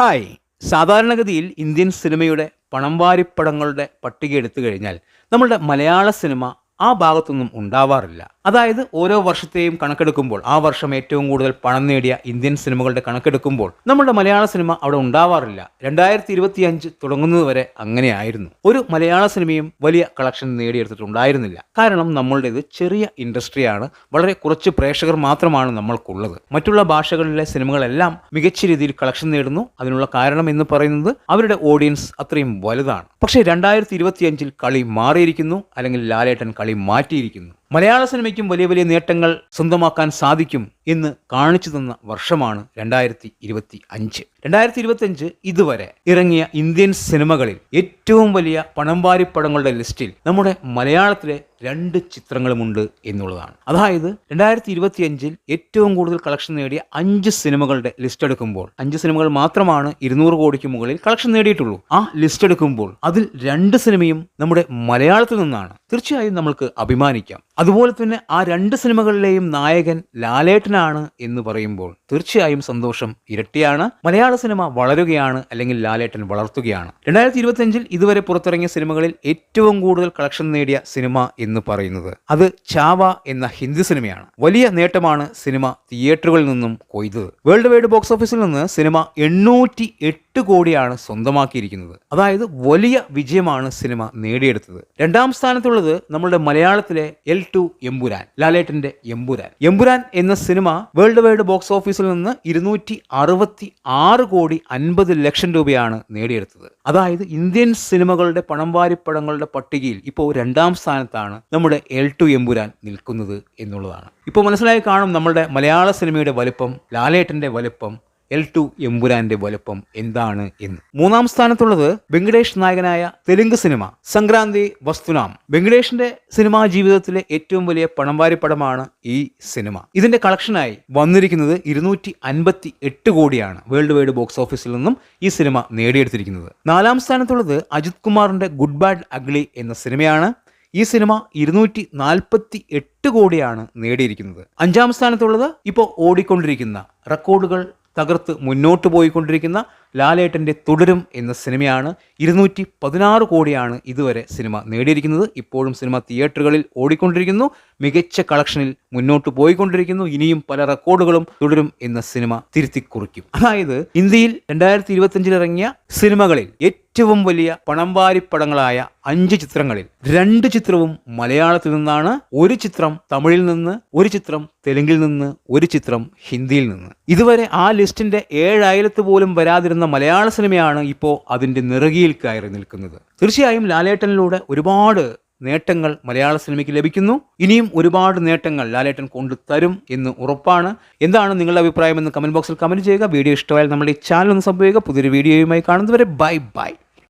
Hi. സാധാരണഗതിയിൽ Indian സിനിമയുടെ പണംവാരിപ്പടങ്ങളുടെ പട്ടിക എടുത്തു കഴിഞ്ഞാൽ നമ്മളുടെ മലയാള സിനിമ ആ ഭാഗത്തൊന്നും ഉണ്ടാവാറില്ല. അതായത് ഓരോ വർഷത്തെയും കണക്കെടുക്കുമ്പോൾ ആ വർഷം ഏറ്റവും കൂടുതൽ പണം നേടിയ ഇന്ത്യൻ സിനിമകളുടെ കണക്കെടുക്കുമ്പോൾ നമ്മുടെ മലയാള സിനിമ അവിടെ ഉണ്ടാവാറില്ല. രണ്ടായിരത്തി ഇരുപത്തി അഞ്ച് തുടങ്ങുന്നതുവരെ അങ്ങനെയായിരുന്നു. ഒരു മലയാള സിനിമയും വലിയ കളക്ഷൻ നേടിയെടുത്തിട്ടുണ്ടായിരുന്നില്ല. കാരണം നമ്മളുടേത് ചെറിയ ഇൻഡസ്ട്രിയാണ്. വളരെ കുറച്ച് പ്രേക്ഷകർ മാത്രമാണ് നമ്മൾക്കുള്ളത്. മറ്റുള്ള ഭാഷകളിലെ സിനിമകളെല്ലാം മികച്ച രീതിയിൽ കളക്ഷൻ നേടുന്നു. അതിനുള്ള കാരണം എന്ന് പറയുന്നത് അവരുടെ ഓഡിയൻസ് അത്രയും വലുതാണ്. പക്ഷേ രണ്ടായിരത്തി ഇരുപത്തിയഞ്ചിൽ കളി മാറിയിരിക്കുന്നു. അല്ലെങ്കിൽ ലാലേട്ടൻ കളി മാറ്റിയിരിക്കുന്നു. മലയാള സിനിമയ്ക്കും വലിയ വലിയ നേട്ടങ്ങൾ സ്വന്തമാക്കാൻ സാധിക്കും. എന്ന് കാണിച്ചു തന്ന വർഷമാണ് രണ്ടായിരത്തി ഇരുപത്തി അഞ്ച് രണ്ടായിരത്തി ഇരുപത്തി അഞ്ച് ഇതുവരെ ഇറങ്ങിയ ഇന്ത്യൻ സിനിമകളിൽ ഏറ്റവും വലിയ പണംവാരിപ്പടങ്ങളുടെ ലിസ്റ്റിൽ നമ്മുടെ മലയാളത്തിലെ രണ്ട് ചിത്രങ്ങളുമുണ്ട് എന്നുള്ളതാണ്. അതായത് രണ്ടായിരത്തി ഇരുപത്തി അഞ്ചിൽ ഏറ്റവും കൂടുതൽ കളക്ഷൻ നേടിയ അഞ്ച് സിനിമകളുടെ ലിസ്റ്റ് എടുക്കുമ്പോൾ അഞ്ച് സിനിമകൾ മാത്രമാണ് ഇരുന്നൂറ് കോടിക്ക് മുകളിൽ കളക്ഷൻ നേടിയിട്ടുള്ളൂ. ആ ലിസ്റ്റ് എടുക്കുമ്പോൾ അതിൽ രണ്ട് സിനിമയും നമ്മുടെ മലയാളത്തിൽ നിന്നാണ്. തീർച്ചയായും നമ്മൾക്ക് അഭിമാനിക്കാം. അതുപോലെ തന്നെ ആ രണ്ട് സിനിമകളിലെയും നായകൻ ലാലേട്ടനാണ് എന്ന് പറയുമ്പോൾ തീർച്ചയായും സന്തോഷം ഇരട്ടിയാണ്. മലയാള സിനിമ വളരുകയാണ് അല്ലെങ്കിൽ ലാലേട്ടൻ വളർത്തുകയാണ്. രണ്ടായിരത്തി ഇരുപത്തി അഞ്ചിൽ ഇതുവരെ പുറത്തിറങ്ങിയ സിനിമകളിൽ ഏറ്റവും കൂടുതൽ കളക്ഷൻ നേടിയ സിനിമ എന്ന് പറയുന്നത് അത് ചാവ എന്ന ഹിന്ദി സിനിമയാണ്. വലിയ നേട്ടമാണ് സിനിമ തിയേറ്ററുകളിൽ നിന്നും കൊയ്തത്. വേൾഡ് വൈഡ് ബോക്സ് ഓഫീസിൽ നിന്ന് സിനിമ എണ്ണൂറ്റി എട്ട് കോടിയാണ് സ്വന്തമാക്കിയിരിക്കുന്നത്. അതായത് വലിയ വിജയമാണ് സിനിമ നേടിയെടുത്തത്. രണ്ടാം സ്ഥാനത്തുള്ളത് നമ്മുടെ മലയാളത്തിലെ എൽ ടു എമ്പുരാൻ ലാലേട്ടന്റെ എമ്പുരാൻ. എമ്പുരാൻ എന്ന സിനിമ വേൾഡ് വൈഡ് ബോക്സ് ഓഫീസിൽ നിന്ന് ഇരുന്നൂറ്റി അറുപത്തി ആറ് കോടി അൻപത് ലക്ഷം രൂപയാണ് നേടിയെടുത്തത്. അതായത് ഇന്ത്യൻ സിനിമകളുടെ പണം പണംവാരിപ്പടങ്ങളുടെ പട്ടികയിൽ ഇപ്പോൾ രണ്ടാം സ്ഥാനത്താണ് നമ്മുടെ എൽ ടു എമ്പുരാൻ നിൽക്കുന്നത് എന്നുള്ളതാണ്. ഇപ്പോൾ മനസ്സിലായി കാണും നമ്മുടെ മലയാള സിനിമയുടെ വലുപ്പം ലാലേട്ടന്റെ വലുപ്പം എൽ ടു എമ്പുരാന്റെ വലുപ്പം എന്താണ് എന്ന്. മൂന്നാം സ്ഥാനത്തുള്ളത് വെങ്കടേഷ് നായകനായ തെലുങ്ക് സിനിമ സംക്രാന്തി വസ്തുനാം. വെങ്കടേഷിന്റെ സിനിമാ ജീവിതത്തിലെ ഏറ്റവും വലിയ പണംവാരി പടമാണ് ഈ സിനിമ. ഇതിന്റെ കളക്ഷനായി വന്നിരിക്കുന്നത് ഇരുന്നൂറ്റി അൻപത്തി എട്ട് കോടിയാണ് വേൾഡ് വൈഡ് ബോക്സ് ഓഫീസിൽ നിന്നും ഈ സിനിമ നേടിയെടുത്തിരിക്കുന്നത്. നാലാം സ്ഥാനത്തുള്ളത് അജിത് കുമാറിന്റെ ഗുഡ് ബാഡ് അഗ്ലി എന്ന സിനിമയാണ്. ഈ സിനിമ ഇരുന്നൂറ്റി നാൽപ്പത്തി എട്ട് കോടിയാണ് നേടിയിരിക്കുന്നത്. അഞ്ചാം സ്ഥാനത്തുള്ളത് ഇപ്പോൾ ഓടിക്കൊണ്ടിരിക്കുന്ന റെക്കോർഡുകൾ തകർത്ത് മുന്നോട്ട് പോയിക്കൊണ്ടിരിക്കുന്ന ലാലേട്ടന്റെ തുടരും എന്ന സിനിമയാണ്. ഇരുന്നൂറ്റി പതിനാറ് കോടിയാണ് ഇതുവരെ സിനിമ നേടിയിരിക്കുന്നത്. ഇപ്പോഴും സിനിമ തിയേറ്ററുകളിൽ ഓടിക്കൊണ്ടിരിക്കുന്നു. മികച്ച കളക്ഷനിൽ മുന്നോട്ട് പോയിക്കൊണ്ടിരിക്കുന്നു. ഇനിയും പല റെക്കോർഡുകളും തുടരും എന്ന സിനിമ തിരുത്തി കുറിക്കും അതായത് ഇന്ത്യയിൽ രണ്ടായിരത്തി ഇരുപത്തിയഞ്ചിൽ ഇറങ്ങിയ സിനിമകളിൽ ഏറ്റവും വലിയ പണം വാരിപ്പടങ്ങളായ അഞ്ച് ചിത്രങ്ങളിൽ രണ്ട് ചിത്രവും മലയാളത്തിൽ നിന്നാണ്. ഒരു ചിത്രം തമിഴിൽ നിന്ന് ഒരു ചിത്രം തെലുങ്കിൽ നിന്ന് ഒരു ചിത്രം ഹിന്ദിയിൽ നിന്ന്. ഇതുവരെ ആ ലിസ്റ്റിന്റെ ഏഴായിരത്ത് പോലും വരാതിരുന്ന മലയാള സിനിമയാണ് ഇപ്പോൾ അതിന്റെ നിറകിയിൽ കയറി നിൽക്കുന്നത്. തീർച്ചയായും ലാലേട്ടനിലൂടെ ഒരുപാട് നേട്ടങ്ങൾ മലയാള സിനിമയ്ക്ക് ലഭിക്കുന്നു. ഇനിയും ഒരുപാട് നേട്ടങ്ങൾ ലാലേട്ടൻ കൊണ്ടു തരും എന്ന് ഉറപ്പാണ്. എന്താണ് നിങ്ങളുടെ അഭിപ്രായം എന്ന് കമന്റ് ബോക്സിൽ കമന്റ് ചെയ്യുക. വീഡിയോ ഇഷ്ടമായാൽ നമ്മുടെ ഈ ചാനൽ ഒന്ന് സംഭവിക്കുക പുതിയൊരു വീഡിയോയുമായി കാണുന്നവരെ ബൈ ബൈ.